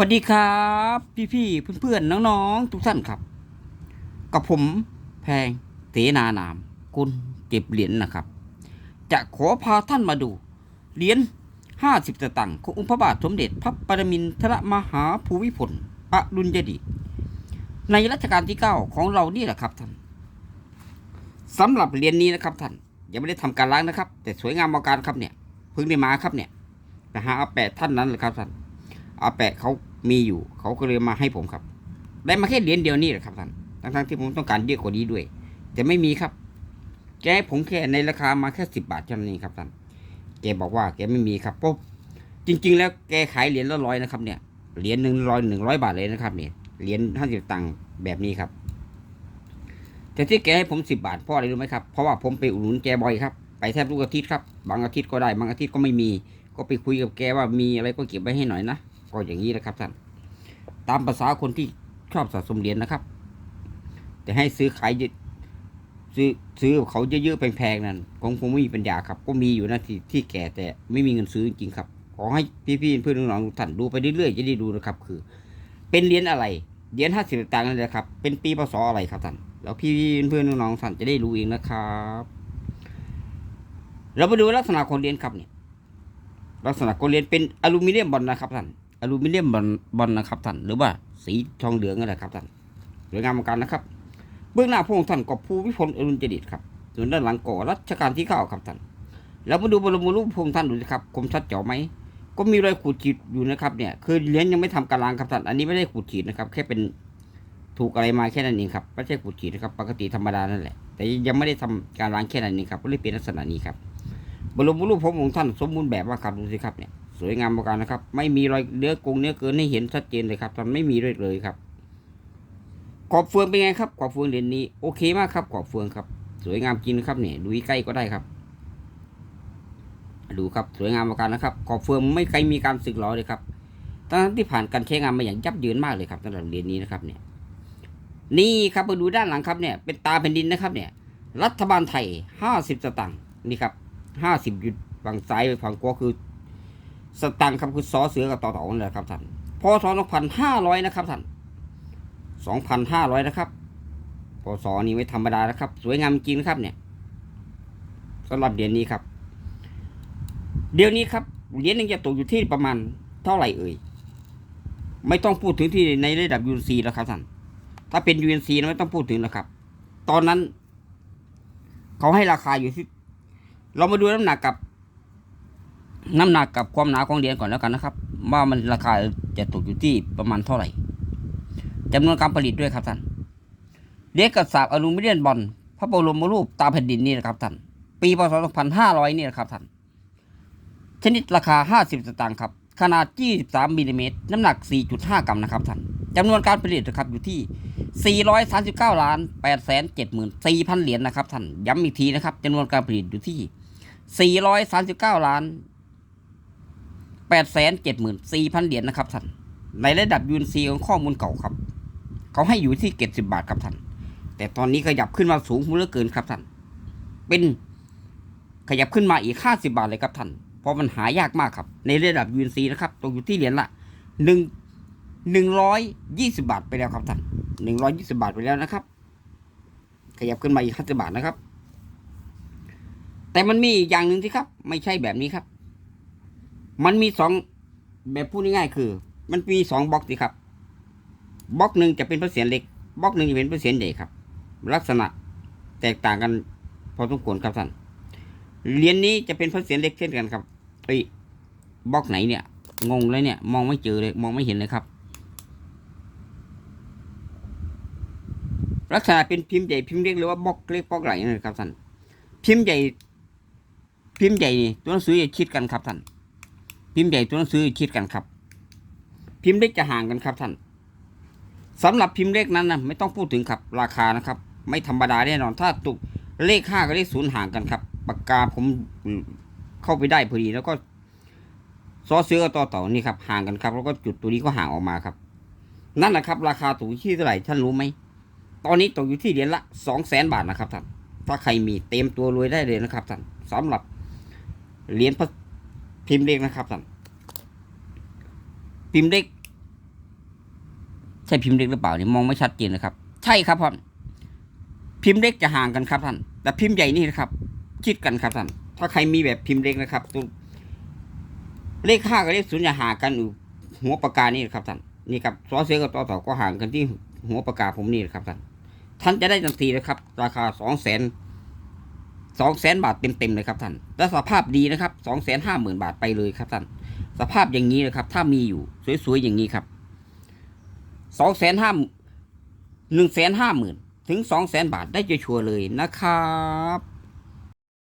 สวัสดีครับ พี่ๆเพื่อนๆน้องๆทุกท่านครับ กับผมแพงเสนานามคุณเก็บเหรียญนะครับ จะขอพาท่านมาดูเหรียญห้าสิบตตังค์ขององค์พระบาทสมเด็จพระปรมินทรมหาภูมิพลอดุลยเดชในรัชกาลที่เก้าของเรานี่แหละครับท่านสำหรับเหรียญนี้นะครับท่านยังไม่ได้ทำการล้างนะครับ แต่สวยงามเอาการครับเนี่ยเพิ่งได้มาครับเนี่ยนะฮะอาแปะท่านนั้นแหละครับท่านอาแปะเขา มีอยู่ เขาก็เลยมาให้ผมครับ ได้มาแค่เหรียญเดียวนี่แหละครับท่านทั้งๆที่ผมต้องการเยอะกว่านี้ด้วย แต่ไม่มีครับ แกให้ผมแค่ในราคามาแค่สิบบาทเท่านั้นเองครับท่านแกบอกว่าแกไม่มีครับปุ๊บจริง ๆ แล้วแกขายเหรียญละร้อยนะครับ เนี่ยเหรียญหนึ่งร้อยหนึ่งร้อยบาทเลยนะครับเนี่ยเหรียญห้าสิบตังค์แบบนี้ครับ แต่ที่แกให้ผมสิบบาทเพราะอะไรรู้ไหมครับเพราะว่าผมไปอุดหนุนแกบ่อยครับไปแทบทุกอาทิตย์ครับบางอาทิตย์ก็ได้บางอาทิตย์ก็ไม่มี ก็ไปคุยกับแกว่ามีอะไรก็เก็บไว้ให้หน่อยนะ ก็อย่างนี้นะครับท่านตามภาษาคนที่ชอบสะสมเหรียญนะครับ แต่ให้ซื้อขายซื้อซื้อเขาเยอะๆแพงๆนั่นของผมไม่มีปัญญาครับ ก็มีอยู่นะที่ที่แก่แต่ไม่มีเงินซื้อจริงๆครับ ขอให้พี่ๆเพื่อนๆน้องๆทุกท่านดูไปเรื่อยๆจะได้ดูนะครับ คือ เป็นเหรียญอะไรเหรียญห้าสิบตังค์นั่นแหละครับ เป็นปีพศอะไรครับท่านแล้วพี่ๆเพื่อนๆน้องๆท่านจะได้รู้เองนะครับ เราไปดูลักษณะของเหรียญครับเนี่ยลักษณะของเหรียญเป็นอลูมิเนียมบอลนะครับท่าน อลูมิเนียมบอลบอลนะครับท่านหรือว่าสีทองเหลืองนั่นแหละครับท่านสวยงามเหมือนกันนะครับ เบื้องหน้าพระองค์ท่านก็ภูมิพลอดุลยเดชครับ ส่วนด้านหลังก่อรัชกาลที่เก้าครับท่านแล้วมาดูบรมรูปพระองค์ท่านดูสิครับคมชัดเจ๋อไหมก็มีรอยขูดขีดอยู่นะครับเนี่ยคือเหรียญยังไม่ทำการล้างครับท่านอันนี้ไม่ได้ขูดขีดนะครับ แค่เป็นถูกอะไรมาแค่นั้นเองครับไม่ใช่ขูดขีดนะครับ ปกติธรรมดานั่นแหละ แต่ยังไม่ได้ทำการล้างแค่นั้นเองครับก็เลยเป็นลักษณะนี้ครับบรมรูปพระองค์ท่านสมบูรณ์แบบมาครับดูสิครับเนี่ย สวยงามประการนะครับ ไม่มีรอยเนื้อกงเนื้อเกินให้เห็นชัดเจนเลยครับท่านไม่มีเลยเลยครับ ขอบเฟืองเป็นไงครับ ขอบเฟืองเหรียญนี้โอเคมากครับ ขอบเฟืองครับ สวยงามจริงนะครับเนี่ยดูใกล้ก็ได้ครับ ดูครับสวยงามประการนะครับ ขอบเฟืองไม่เคยมีการสึกหรอเลยครับทั้งที่ผ่านการใช้งานมาอย่างยับเยินมากเลยครับสำหรับเหรียญนี้นะครับเนี่ยนี่ครับมาดูด้านหลังครับเนี่ยเป็นตาแผ่นดินนะครับเนี่ย รัฐบาลไทยห้าสิบสตางค์นี่ครับห้าสิบยุดฝั่งซ้ายฝั่งขวาคือ สตางค์ครับคือซอเสือกับต่อต่อนั่นแหละครับท่านพศสองพันห้าร้อยนะครับท่านสองพันห้าร้อยนะครับพศนี้ไม่ธรรมดานะครับ สวยงามจริงนะครับเนี่ยสำหรับเหรียญนี้ครับ เดี๋ยวนี้ครับเหรียญหนึงจะตกอยู่ที่ประมาณเท่าไหร่เอ่ยไม่ต้องพูดถึงที่ในระดับยูนซีแล้วครับท่านถ้าเป็นยูนซีไม่ต้องพูดถึงนะครับ ตอนนั้น เขาให้ราคาอยู่ที่ เรามาดูน้ำหนักกับ น้ำหนักกับความหนาของเหรียญก่อนแล้วกันนะครับ ว่ามันราคาจะตกอยู่ที่ประมาณเท่าไหร่จำนวนการผลิตด้วยครับท่านเรียกกระสาบอลูมิเนียมบอลพระบรมรูปตาแผ่นดินนี่นะครับท่านปีพศ2500นี่นะครับท่านชนิดราคา 50 สตางค์ครับ ขนาด 23มิลลิเมตรน้ำหนัก 4.5 กรัมนะครับท่านจำนวนการผลิตนะครับอยู่ที่ 439ล้าน8 7 4 0 0 0 เหรียญนะครับท่านย้ำอีกทีนะครับจำนวนการผลิตอยู่ที่ 439ล้าน 8 7 4 0 0 0เหรียญนะครับท่าน ในระดับยูนซีของข้อมูลเก่าครับ เขาให้อยู่ที่เจ็ดสิบาทครับท่าน แต่ตอนนี้ขยับขึ้นมาสูงเหลือเกินครับท่าน เป็นขยับขึ้นมาอีกห้าสิบาทเลยครับท่าน เพราะมันหายากมากครับ ในระดับยูนซีนะครับตกอยู่ที่เหรียญละหนึ่งหนึ่งร้อยยี่สิบาทไปแล้วครับท่านหนึ่งร้อยยี่สิบาทไปแล้วนะครับ ขยับขึ้นมาอีกห้าสิบาทนะครับ แต่มันมีอีกอย่างหนึ่งที่ครับ ไม่ใช่แบบนี้ครับ มันมีสองแบบพูดง่ายๆคือ มันมีสองบล็อกสิครับบล็อกหนึ่งจะเป็นพระเศียรเล็กบล็อกหนึ่งจะเป็นพระเศียรใหญ่ครับ ลักษณะแตกต่างกันพอสมควรครับท่านเหรียญนี้จะเป็นพระเศียรเล็กเช่นกันครับเอ้บล็อกไหนเนี่ย งงเลยเนี่ย มองไม่เจอเลย มองไม่เห็นเลยครับ ลักษณะเป็นพิมพ์ใหญ่พิมพ์เล็กหรือว่าบล็อกเล็กบล็อกไหนนั่นนะครับท่านพิมพ์ใหญ่ พิมพ์ใหญ่นี่ตัวหนังสือจะชิดกันครับท่าน พิมพ์ใหญ่ตัวหนังสือจะชิดกันครับ พิมพ์เล็กจะห่างกันครับท่านสำหรับพิมพ์เล็กนั้นนะไม่ต้องพูดถึงครับราคานะครับ ไม่ธรรมดาแน่นอนถ้าตุกเลขห้ากับเลขศูนย์ห่างกันครับปากกาผมเข้าไปได้พอดีแล้วก็ซอเสือกับต่อเต่านี่ครับห่างกันครับ แล้วก็จุดตัวนี้ก็ห่างออกมาครับ นั่นแหละครับ ราคาตกอยู่ที่เท่าไหร่ท่านรู้ไหมตอนนี้ตกอยู่ที่เหรียญละสองแสนบาทนะครับท่านถ้าใครมีเต็มตัวรวยได้เลยนะครับท่านสำหรับเหรียญ พิมพ์เล็กนะครับท่านพิมพ์เล็กใช่พิมพ์เล็กหรือเปล่านี่มองไม่ชัดเจนนะครับ ใช่ครับท่านพิมพ์เล็กจะห่างกันครับท่านแต่พิมพ์ใหญ่นี่นะครับ ชิดกันครับท่านถ้าใครมีแบบพิมพ์เล็กนะครับตัวเลขห้ากับเลขศูนย์จะห่างกันอยู่หัวปากกานี่นะครับท่านนี่ครับซอเสือกับต่อต่อก็ห่างกันที่หัวปากกาผมนี่นะครับท่านท่านจะได้ทันทีนะครับ ราคาสองแสน สองแสนบาทเต็มๆเลยครับท่าน และสภาพดีนะครับสองแสนห้าหมื่นบาทไปเลยครับท่าน สภาพอย่างนี้นะครับ ถ้ามีอยู่สวยๆอย่างนี้ครับสองแสนห้าหนึ่งแสนห้าหมื่นถึงสองแสนบาทได้จะชัวร์เลยนะครับ